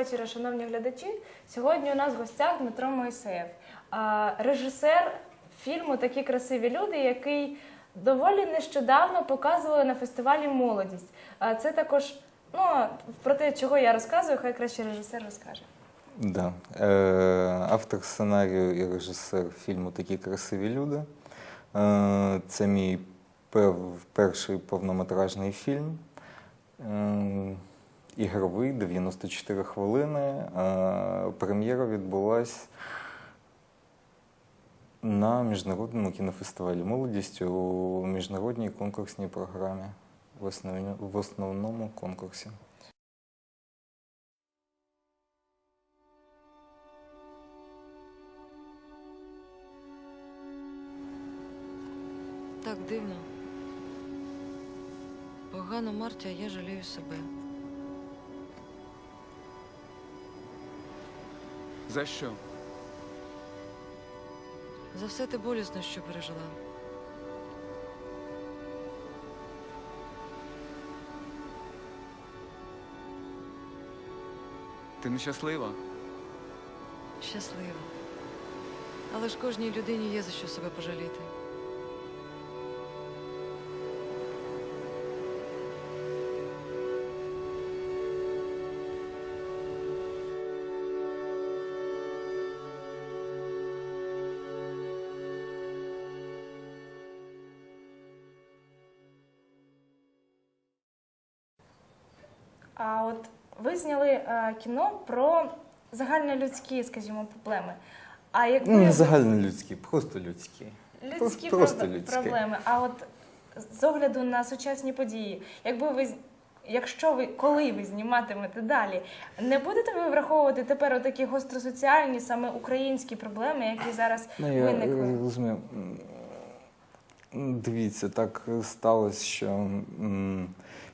вечора, шановні глядачі. Сьогодні у нас в гостях Дмитро Моїсеєв, режисер фільму Такі красиві люди, який доволі нещодавно показували на фестивалі Молодість. А Це також ну, про те, чого я розказую, хай краще режисер розкаже. Да. Е, автор сценарію і режисер фільму Такі красиві люди. Е, це мій перший повнометражний фільм. Ігровий, 94 хвилини. Е, прем'єра відбулась на міжнародному кінофестивалі Молодість у міжнародній конкурсній програмі. В основному конкурсі. Так дивно. Погано Марті, а я жалію себе. За що? За все те болісно, що пережила. Ти нещаслива? Щаслива. Але ж кожній людині є за що себе пожаліти. А от ви зняли е, кіно про загальнолюдські, скажімо, проблеми. А якби Ну, не загальнолюдські, просто людські. людські просто проб- людські. проблеми. А от з огляду на сучасні події, якби ви якщо ви коли ви зніматимете далі, не будете ви враховувати тепер такі гостросоціальні, саме українські проблеми, які зараз Ну, я виникли? розумію. Дивіться, так сталося, що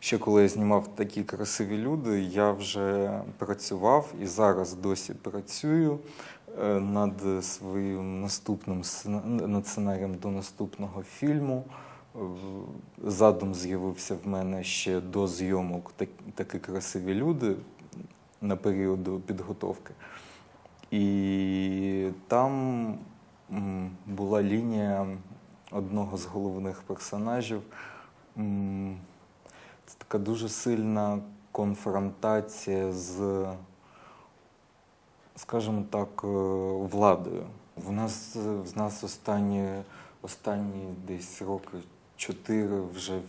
ще коли я знімав такі красиві люди, я вже працював і зараз досі працюю е, над своїм наступним над сценарієм до наступного фільму. Задум з'явився в мене ще до зйомок такі красиві люди на період підготовки. І там була лінія одного з головних персонажів. Це така дуже сильна конфронтація з, скажімо так, е, владою. В нас, в нас останні, останні десь роки чотири вже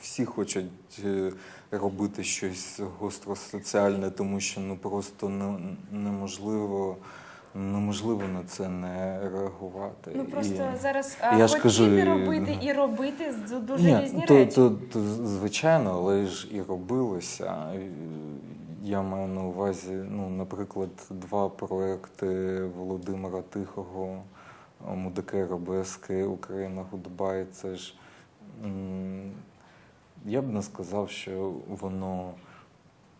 всі хочуть е, робити щось гостросоціальне, тому що ну просто не- неможливо, неможливо на це не реагувати. Ну просто І- зараз я хотіти кажу, робити і робити дуже Ні, різні то, речі. то, то, звичайно, але ж і робилося. Я маю на увазі, ну, наприклад, два проекти Володимира Тихого Мудаке Робески, Україна Гудбай. Це ж я б не сказав, що воно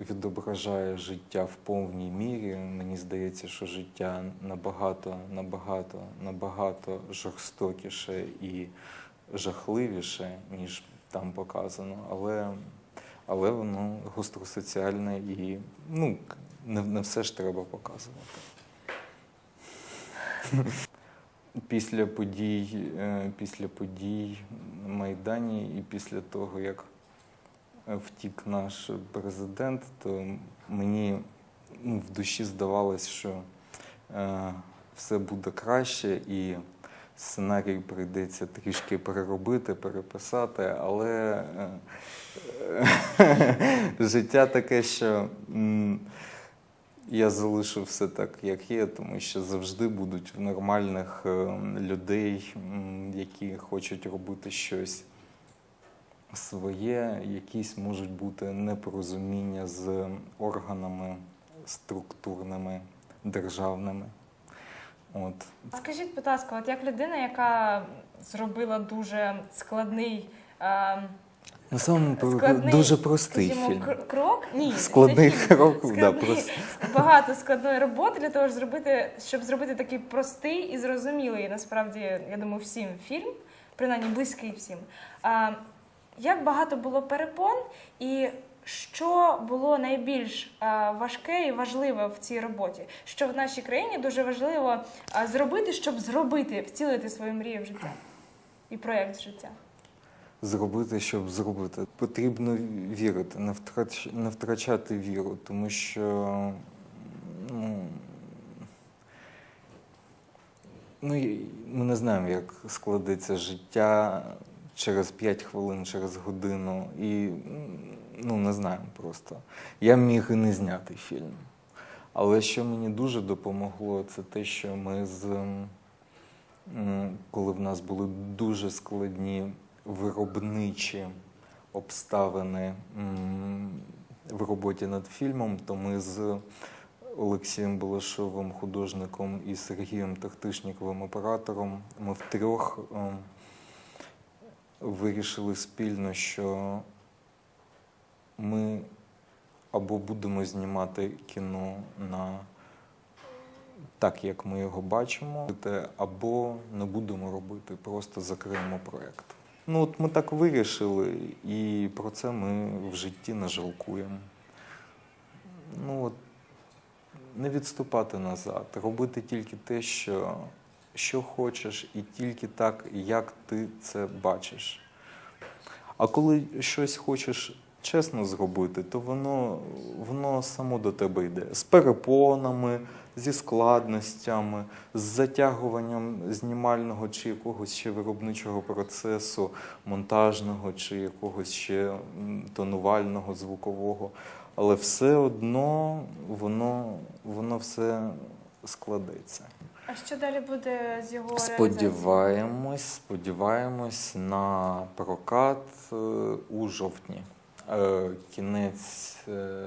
відображає життя в повній мірі. Мені здається, що життя набагато, набагато, набагато жорстокіше і жахливіше, ніж там показано. Але, але воно гостросоціальне і ну, не, не все ж треба показувати. Після подій, е, після подій Майдані і після того, як втік наш президент, то мені ну, в душі здавалось, що е, все буде краще і сценарій прийдеться трішки переробити, переписати, але е, життя таке, що я залишив все так, як є, тому що завжди будуть в нормальних е, людей, які хочуть робити щось своє, якісь можуть бути непорозуміння з органами структурними, державними. От. Скажіть, будь ласка, от як людина, яка зробила дуже складний. е, Насамперед, Складний, дуже простий скажімо, фільм. крок. Ні, Складний крок, да, просто. багато складної роботи для того, щоб зробити, щоб зробити такий простий і зрозумілий, насправді, я думаю, всім фільм, принаймні близький всім. А, як багато було перепон, і Що було найбільш е, важке і важливе в цій роботі? Що в нашій країні дуже важливо е, зробити, щоб зробити, втілити свою мрію в життя і проєкт життя? Зробити, щоб зробити. Потрібно вірити, не, втрач, не втрачати віру, тому що ну, ну, ми не знаємо, як складеться життя через 5 хвилин, через годину. І ну, не знаємо просто. Я міг і не зняти фільм. Але що мені дуже допомогло, це те, що ми з коли в нас були дуже складні виробничі обставини в роботі над фільмом, то ми з Олексієм Балашовим, художником, і Сергієм Тахтишніковим, оператором, ми втрьох ем, вирішили спільно, що ми або будемо знімати кіно на так, як ми його бачимо, або не будемо робити, просто закриємо проєкт. Ну, от ми так вирішили, і про це ми в житті не жалкуємо. Ну, от, не відступати назад, робити тільки те, що, що хочеш, і тільки так, як ти це бачиш. А коли щось хочеш чесно зробити, то воно, воно само до тебе йде. З перепонами, зі складностями, з затягуванням знімального чи якогось ще виробничого процесу, монтажного чи якогось ще тонувального, звукового. Але все одно воно, воно все складеться. А що далі буде з його Сподіваємось, сподіваємось на прокат е, у жовтні. Е, Кінець, е,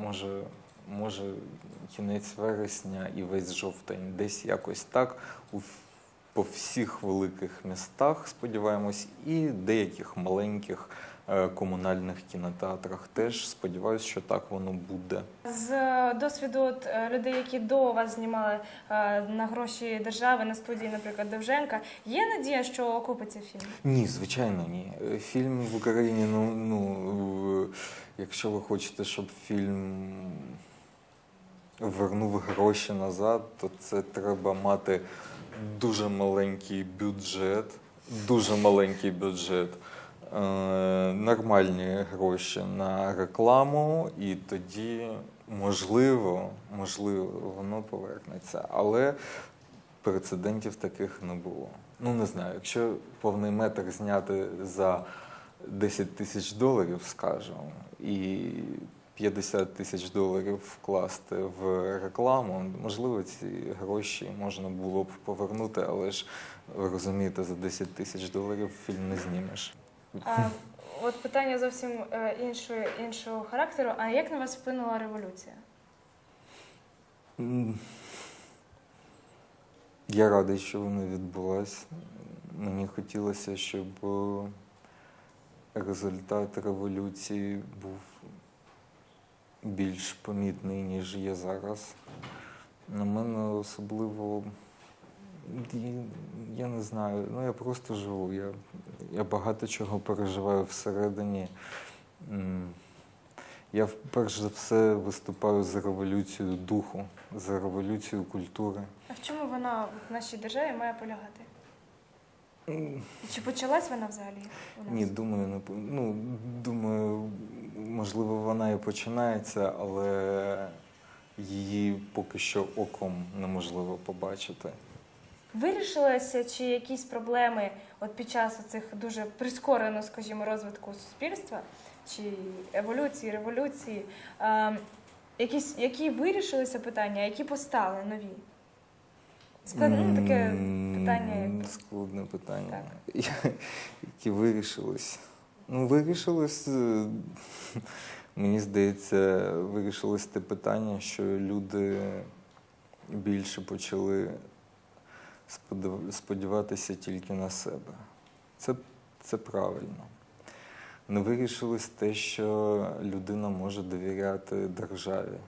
може, може, кінець вересня і весь жовтень. Десь якось так. У, по всіх великих містах, сподіваємось, і деяких маленьких комунальних кінотеатрах теж сподіваюся, що так воно буде. З е, досвіду от, е, людей, які до вас знімали е, на гроші держави на студії, наприклад, Довженка, є надія, що окупиться фільм? Ні, звичайно, ні. Е, Фільм в Україні, ну, ну якщо ви хочете, щоб фільм вернув гроші назад, то це треба мати дуже маленький бюджет, дуже маленький бюджет, е, нормальні гроші на рекламу, і тоді можливо, можливо, воно повернеться. Але прецедентів таких не було. Ну, не знаю, якщо повний метр зняти за 10 тисяч доларів, скажімо, і 50 тисяч доларів вкласти в рекламу, можливо, ці гроші можна було б повернути, але ж ви розумієте, за 10 тисяч доларів фільм не знімеш. От питання зовсім е, іншого, характеру. А як на вас вплинула революція? Я радий, що вона відбулася. Мені хотілося, щоб результат революції був більш помітний, ніж є зараз. На мене особливо, я- не знаю, ну я просто живу. Я, я багато чого переживаю всередині. Я перш за все виступаю за революцію духу, за революцію культури. А в чому вона в нашій державі має полягати? Чи почалась вона взагалі? У нас? Ні, думаю, не ну, думаю, можливо, вона і починається, але її поки що оком неможливо побачити. Вирішилися чи якісь проблеми от під час цих дуже прискорено, скажімо, розвитку суспільства чи еволюції, революції? Е, якісь, які вирішилися питання, які постали нові? Складне ну, таке питання. як- Складне питання. Які вирішились. Ну, вирішилось, е, мені здається, вирішилось те питання, що люди більше почали сподіватися тільки на себе. Це, це правильно. Не вирішилось те, що людина може довіряти державі.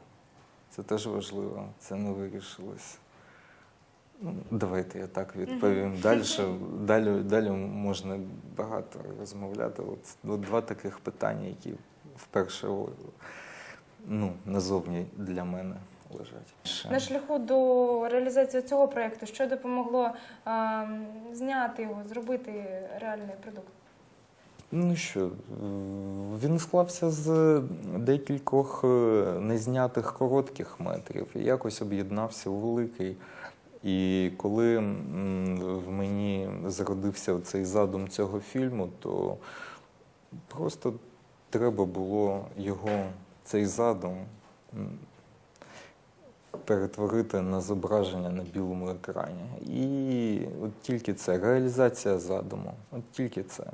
Це теж важливо. Це не вирішилось. Ну, давайте я так відповім. Далі, далі, далі можна багато розмовляти. От, от два таких питання, які вперше ну, назовні для мене лежать. На шляху до реалізації цього проєкту, що допомогло а, зняти його, зробити реальний продукт? Ну що, е, він склався з декількох е, незнятих коротких метрів і якось об'єднався у великий. І коли в мені зародився цей задум цього фільму, то просто треба було його, цей задум, перетворити на зображення на білому екрані. І от тільки це, реалізація задуму, от тільки це.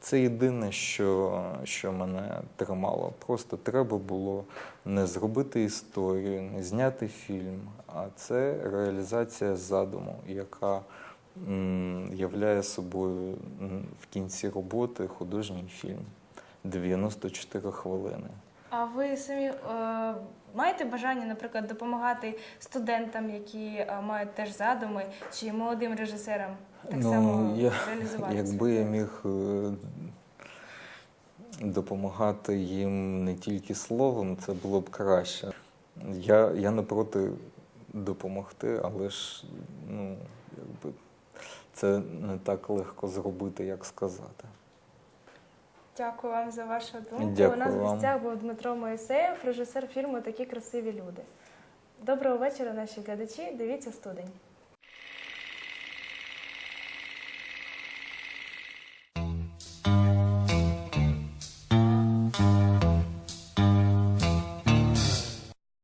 Це єдине, що, що мене тримало. Просто треба було не зробити історію, не зняти фільм, а це реалізація задуму, яка м, являє собою в кінці роботи художній фільм 94 хвилини. А ви самі е, маєте бажання, наприклад, допомагати студентам, які е, мають теж задуми, чи молодим режисерам так само Ну, я, реалізувати? якби я міг е, допомагати їм не тільки словом, це було б краще. Я, я не проти допомогти, але ж ну, якби, це не так легко зробити, як сказати. Дякую вам за вашу думку. Дякую У нас в гостях був Дмитро Моїсеєв, режисер фільму Такі красиві люди. Доброго вечора, наші глядачі. Дивіться студень.